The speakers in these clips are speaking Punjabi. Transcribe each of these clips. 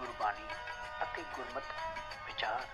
ਗੁਰਬਾਣੀ ਅਤੇ ਗੁਰਮਤ ਵਿਚਾਰ।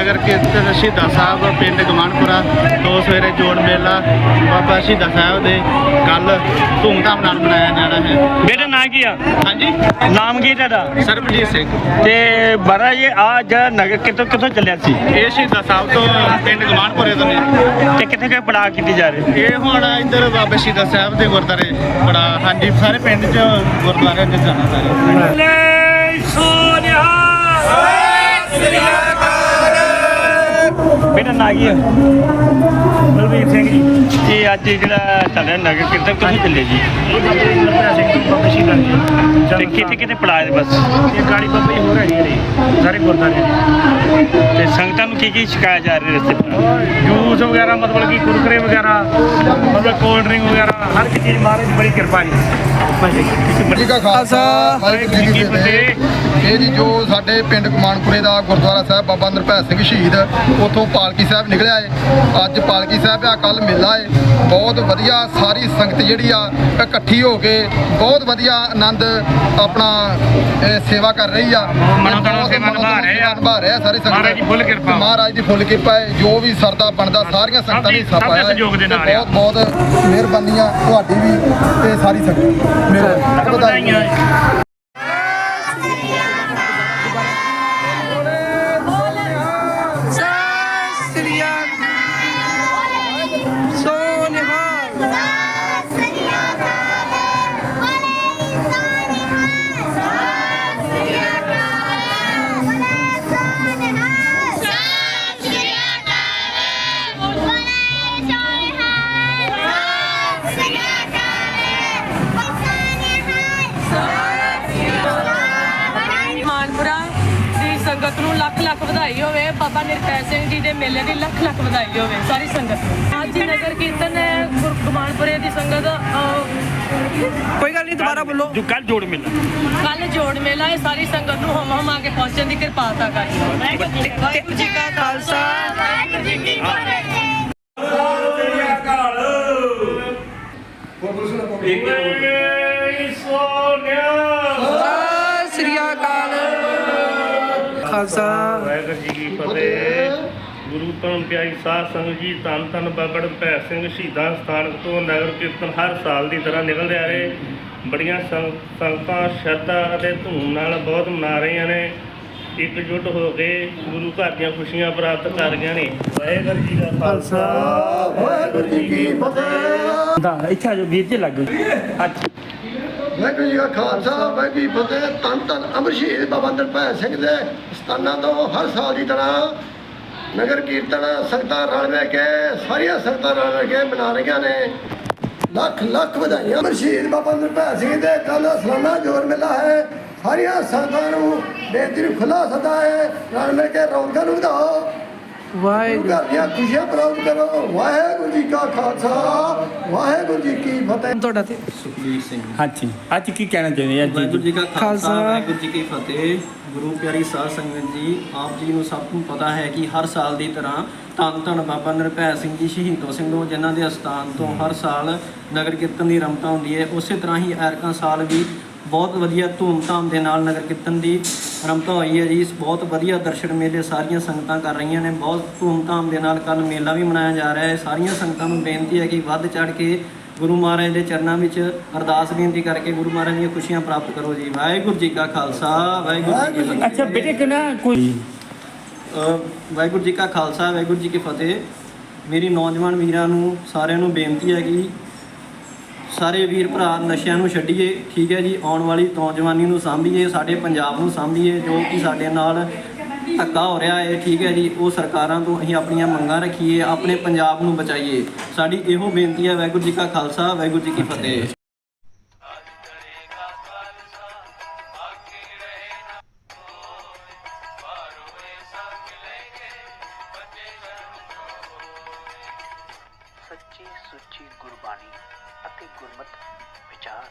ਨਗਰ ਕੀਰਤਨ ਸ਼ਹੀਦਾਂ ਸਾਹਿਬ ਪਿੰਡ ਗਮਾਨਪੁਰਾ ਤੋਂ ਸਵੇਰੇ ਜੋੜ ਮੇਲਾ ਬਾਬਾ ਸ਼ਹੀਦਾਂ ਸਾਹਿਬ ਦੇ ਕੱਲ ਧੂਮਧਾਮ ਨਾਲ ਮਨਾਇਆ ਜਾਣਾ ਹੈ। ਬੇਟਾ ਨਾਂ ਕੀ ਆ? ਹਾਂਜੀ? ਨਾਮ ਕੀ ਤੁਹਾਡਾ? ਸਰਬਜੀਤ ਸਿੰਘ। ਤੇ ਬਾਰਾ ਜੀ ਅੱਜ ਨਗਰ ਕਿੱਥੋਂ ਕਿੱਥੋਂ ਚੱਲਿਆ ਸੀ? ਇਹ ਸ਼ਹੀਦਾਂ ਸਾਹਿਬ ਤੋਂ ਪਿੰਡ ਗਮਾਨਪੁਰੇ ਤੋਂ ਨੇ। ਤੇ ਕਿੱਥੇ ਕਿੱਥੇ ਪੜਾ ਕੀਤੀ ਜਾ ਰਹੀ? ਇਹ ਹੁਣ ਇੱਧਰ ਬਾਬਾ ਸ਼ਹੀਦਾਂ ਸਾਹਿਬ ਦੇ ਗੁਰਦਾਰੇ ਬੜਾ ਹਾਂਜੀ ਸਾਰੇ ਪਿੰਡ 'ਚ ਗੁਰਦੁਆਰੇ 'ਚ ਜਾਣਾ ਸਾਰੇ। ਲੈ ਸੋਨਿਆ ਬੇਟਾ ਨਾਂ ਕੀ ਆ ਬਲਵੀਰ ਸਿੰਘ ਜੀ। ਇਹ ਅੱਜ ਜਿਹੜਾ ਚੱਲਿਆ ਨਗਰ ਕੀਰਤਨ ਕਿੱਥੋਂ ਚੱਲੇ ਜੀ? ਸਿੰਘ ਤੋਂ ਬਾਬਾ ਸ਼ਹੀਦਾਂ ਜੀ ਤੇ ਕਿੱਥੇ ਕਿੱਥੇ ਪੜਾਏ ਦੇ ਬਸ? ਇਹ ਗਾੜੀ ਬਾਬਾ ਜੀ ਹੋ ਰਹੀ ਹੈ ਸਾਰੇ ਗੁਰਦਾਰੇ ਜੀ। ਤੇ ਸੰਗਤਾਂ ਨੂੰ ਕੀ ਕੀ ਸਿਖਾਇਆ ਜਾ ਰਿਹਾ ਰਸਤੇ ਪਰ ਜੂਸ ਵਗੈਰਾ ਮਤਲਬ ਕਿ ਕੁਰਕਰੇ ਵਗੈਰਾ ਮਤਲਬ ਕੋਲਡ ਡਰਿੰਕ ਵਗੈਰਾ ਹਰ ਇੱਕ ਚੀਜ਼ ਮਹਾਰਾਜ ਦੀ ਬੜੀ ਕਿਰਪਾ ਜੀ। ਜੀ ਕਾ ਖਾਲਸਾ। ਵਾਹਿਗੁਰੂ ਜੀ ਕੀ ਫਤਿਹ। ਇਹ ਜੀ ਜੋ ਸਾਡੇ ਪਿੰਡ ਕਮਾਨਪੁਰੇ ਦਾ ਗੁਰਦੁਆਰਾ ਸਾਹਿਬ ਬਾਬਾ ਨਿਰਭੈ ਸਿੰਘ ਸ਼ਹੀਦ ਉਥੋਂ ਪਾਲਕੀ ਸਾਹਿਬ ਨਿਕਲਿਆ ਏ। ਅੱਜ ਪਾਲਕੀ ਸਾਹਿਬ ਆ ਕੱਲ ਮੇਲਾ ਏ। ਬਹੁਤ ਵਧੀਆ ਸਾਰੀ ਸੰਗਤ ਜਿਹੜੀ ਆ ਇਕੱਠੀ ਹੋ ਕੇ ਬਹੁਤ ਵਧੀਆ ਆਨੰਦ ਆਪਣਾ ਸੇਵਾ ਕਰ ਰਹੀ ਆ। ਮਨੋਤਨ ਸੇਵਾ ਨਿਭਾ ਰਹੇ ਆ। ਨਿਭਾ ਰਹੇ ਆ ਸਾਰੇ ਸੰਗਤ। ਮਹਾਰਾਜ ਦੀ ਫੁੱਲ ਕਿਰਪਾ। ਮਹਾਰਾਜ ਦੀ ਫੁੱਲ ਕਿਰਪਾ ਹੈ ਜੋ ਵੀ ਸਰਦਾ ਬਣਦਾ ਸਾਰੀਆਂ ਸੰਗਤਾਂ ਨੇ ਦੀ- ਸਭ ਪਾਇਆ। ਬਹੁਤ ਬਹੁਤ ਮਿਹਰਬਾਨੀਆਂ ਤੁਹਾਡੀ ਵੀ ਤੇ ਸਾਰੀ ਸੰਗਤ। ਮਿਹਰਬਾਨੀ ਵਧਾਈਆਂ। ਲੱਖ ਵਧਾਈ ਹੋਵੇ ਬਾਬਾ ਨਿਰਭੈ ਸਿੰਘ ਜੀ ਦੇ ਮੇਲੇ ਦੀ ਲੱਖ ਲੱਖ ਵਧਾਈ ਹੋਵੇ ਸਾਰੀ ਸੰਗਤ। ਨੂੰ ਅੱਜ ਨਗਰ ਕੀਰਤਨ ਹੈ ਗੁਰਗਮਾਨਪੁਰੇ ਦੀ ਸੰਗਤ ਕੋਈ ਗੱਲ ਨਹੀਂ ਦੁਬਾਰਾ ਬੋਲੋ। ਜੋ ਕੱਲ ਜੋੜ ਮਿਲਣਾ ਕੱਲ ਜੋੜ ਮੇਲਾ ਹੈ ਸਾਰੀ ਸੰਗਤ ਨੂੰ ਹਮ ਹਮ ਆ ਕੇ ਪਹੁੰਚਣ ਦੀ ਕਿਰਪਾਲਤਾ ਕਰੀ ਵਾਹਿਗੁਰੂ ਜੀ ਕਾ ਖਾਲਸਾ। ਵਾਹਿਗੁਰੂ ਜੀ ਕੀ ਫਤਿਹ ਸਤਿ ਖਾਲਸਾ। ਵਾਹਿਗੁਰੂ ਜੀ ਕੀ ਫਤਿਹ। ਗੁਰੂ ਧਨ ਪਿਆਰੀ ਸਾਧ ਸੰਗਤ ਜੀ ਧੰਨ ਧੰਨ ਬਾਬੜ ਭੈ ਸਿੰਘ ਸ਼ਹੀਦਾਂ ਸਥਾਨਕ ਤੋਂ ਨਗਰ ਕੀਰਤਨ ਹਰ ਸਾਲ ਦੀ ਤਰ੍ਹਾਂ ਨਿਕਲਦੇ ਆ ਰਹੇ। ਬੜੀਆਂ ਸੰਗ- ਸੰਗਤਾਂ ਸ਼ਰਧਾ ਅਤੇ ਧੂਮ ਨਾਲ ਬਹੁਤ ਮਨਾ ਰਹੀਆਂ ਨੇ। ਇਕਜੁੱਟ ਹੋ ਕੇ ਗੁਰੂ ਘਰ ਦੀਆਂ ਖੁਸ਼ੀਆਂ ਪ੍ਰਾਪਤ ਕਰ ਰਹੀਆਂ ਨੇ। ਵਾਹਿਗੁਰੂ ਜੀ ਦਾ ਖਾਲਸਾ। ਵਾਹਿਗੁਰੂ ਜੀ ਕੀ ਫਤਿਹ। ਦਾ ਇੱਥੇ ਆ ਜੋ ਵੀਰ ਜੀ ਲੱਗ ਅੱਜ ਵਾਹਿਗੁਰੂ ਜੀ ਕਾ ਖਾਲਸਾ ਵਾਹਿਗੁਰੂ ਜੀ ਫਤਿਹ ਤਨ ਤਨ ਅਮਰ ਸ਼ਹੀਦ ਬਾਬਾ ਨਿਰਭੈ ਸਿੰਘ ਦੇ ਸਥਾਨਾਂ ਤੋਂ ਹਰ ਸਾਲ ਦੀ ਤਰ੍ਹਾਂ ਨਗਰ ਕੀਰਤਨ ਸੰਗਤਾਂ ਰਲ ਮਿਲ ਕੇ, ਸਾਰੀਆਂ ਸੰਗਤਾਂ ਰਲ ਮਿਲ ਕੇ ਮਨਾ ਰਹੀਆਂ ਨੇ। ਲੱਖ ਲੱਖ ਵਧਾਈਆਂ। ਅਮਰ ਸ਼ਹੀਦ ਬਾਬਾ ਦਰਪੈ ਸਿੰਘ ਦੇ ਕੱਲ ਸਲਾਨਾ ਜੋਰ ਮੇਲਾ ਹੈ। ਸਾਰੀਆਂ ਸੰਗਤਾਂ ਨੂੰ ਬੇਨਤੀ ਨੂੰ ਖੁੱਲਾ ਸੱਦਾ ਹੈ। ਰਲ ਮਿਲ ਕੇ ਰੌਣਕਾਂ ਨੂੰ ਵਧਾਓ। ਵਾਹਿਗੁਰੂ। ਘਰ ਦੀਆਂ। ਖੁਸ਼ੀਆਂ ਪ੍ਰਾਪਤ ਕਰੋ। ਵਾਹਿਗੁਰੂ ਜੀ ਕਾ ਖਾਲਸਾ। ਵਾਹਿਗੁਰੂ ਜੀ ਕੀ ਫਤਿਹ। ਤੁਹਾਡਾ ਤੇ ਸੁਖਬੀਰ ਸਿੰਘ ਹਾਂਜੀ। ਅੱਜ ਕੀ ਕਹਿਣਾ ਚਾਹੁੰਦੇ ਆ? ਵਾਹਿਗੁਰੂ ਜੀ ਜੀ ਕਾ ਖਾਲਸਾ, ਖਾਲਸਾ। ਵਾਹਿਗੁਰੂ ਜੀ ਕੀ ਫਤਿਹ। ਗੁਰੂ ਪਿਆਰੀ ਸਾਧ ਸੰਗਤ ਜੀ ਆਪ ਜੀ ਨੂੰ ਸਭ ਨੂੰ ਪਤਾ ਹੈ ਕਿ ਹਰ ਸਾਲ ਦੀ ਤਰ੍ਹਾਂ ਧੰਨ ਧੰਨ ਬਾਬਾ ਨਿਰਭੈ ਸਿੰਘ ਜੀ ਸ਼ਹੀਦੋ ਸਿੰਘੋ ਜਿਨ੍ਹਾਂ ਦੇ ਅਸਥਾਨ ਤੋਂ ਹਰ ਸਾਲ ਨਗਰ ਕੀਰਤਨ ਦੀ ਰਮਤਾ ਹੁੰਦੀ ਹੈ ਉਸੇ ਤਰ੍ਹਾਂ ਹੀ ਐਰਕਾਂ ਸਾਲ ਵੀ ਬਹੁਤ ਵਧੀਆ ਧੂਮ-ਧਾਮ ਦੇ ਨਾਲ ਨਗਰ ਕੀਰਤਨ ਦੀ ਰਮਤਾ ਹੋਈ ਹੈ ਜੀ। ਬਹੁਤ ਵਧੀਆ ਦਰਸ਼ਨ ਮੇਲੇ ਸਾਰੀਆਂ ਸੰਗਤਾਂ ਕਰ ਰਹੀਆਂ ਨੇ। ਬਹੁਤ ਧੂਮ-ਧਾਮ ਦੇ ਨਾਲ ਕੱਲ ਮੇਲਾ ਵੀ ਮਨਾਇਆ ਜਾ ਰਿਹਾ ਹੈ। ਸਾਰੀਆਂ ਸੰਗਤਾਂ ਨੂੰ ਬੇਨਤੀ ਹੈ ਕਿ ਵੱਧ ਚੜ ਕੇ ਗੁਰੂ ਮਹਾਰਾਜ ਦੇ ਚਰਨਾਂ ਵਿੱਚ ਅਰਦਾਸ ਬੇਨਤੀ ਕਰਕੇ ਗੁਰੂ ਮਹਾਰਾਜ ਦੀਆਂ ਖੁਸ਼ੀਆਂ ਪ੍ਰਾਪਤ ਕਰੋ ਜੀ। ਵਾਹਿਗੁਰੂ ਜੀ ਕਾ ਖਾਲਸਾ। ਵਾਹਿਗੁਰੂ ਜੀ ਕੀ ਫਤਿਹ। ਅੱਛਾ ਬੇਟੇ ਕਿਹਨਾ ਕੋਈ? ਵਾਹਿਗੁਰੂ ਜੀ ਕਾ ਖਾਲਸਾ ਵਾਹਿਗੁਰੂ ਜੀ ਕੀ ਫਤਿਹ। ਮੇਰੀ ਨੌਜਵਾਨ ਵੀਰਾਂ ਨੂੰ ਸਾਰਿਆਂ ਨੂੰ ਬੇਨਤੀ ਹੈ ਕਿ ਸਾਰੇ ਵੀਰ ਭਰਾ ਨਸ਼ਿਆਂ ਨੂੰ ਛੱਡੀਏ, ਠੀਕ ਹੈ ਜੀ, ਆਉਣ ਵਾਲੀ ਨੌਜਵਾਨੀ ਨੂੰ ਸਾਂਭੀਏ, ਸਾਡੇ ਪੰਜਾਬ ਨੂੰ ਸਾਂਭੀਏ, ਜੋ ਕਿ ਸਾਡੇ ਨਾਲ ਧੱਕਾ ਹੋ ਰਿਹਾ ਹੈ, ਠੀਕ ਹੈ ਜੀ, ਉਹ ਸਰਕਾਰਾਂ ਤੋਂ ਅਸੀਂ ਆਪਣੀਆਂ ਮੰਗਾਂ ਰੱਖੀਏ, ਆਪਣੇ ਪੰਜਾਬ ਨੂੰ ਬਚਾਈਏ। ਸਾਡੀ ਇਹੋ ਬੇਨਤੀ ਹੈ, ਵਾਹਿਗੁਰੂ ਜੀ ਕਾ ਖਾਲਸਾ, ਵਾਹਿਗੁਰੂ ਜੀ ਕੀ ਫਤਿਹ। ਸੱਚੀ ਸੁੱਚੀ ਗੁਰਬਾਣੀ। ਅਤੇ ਗੁਰਮਤ ਵਿਚਾਰ।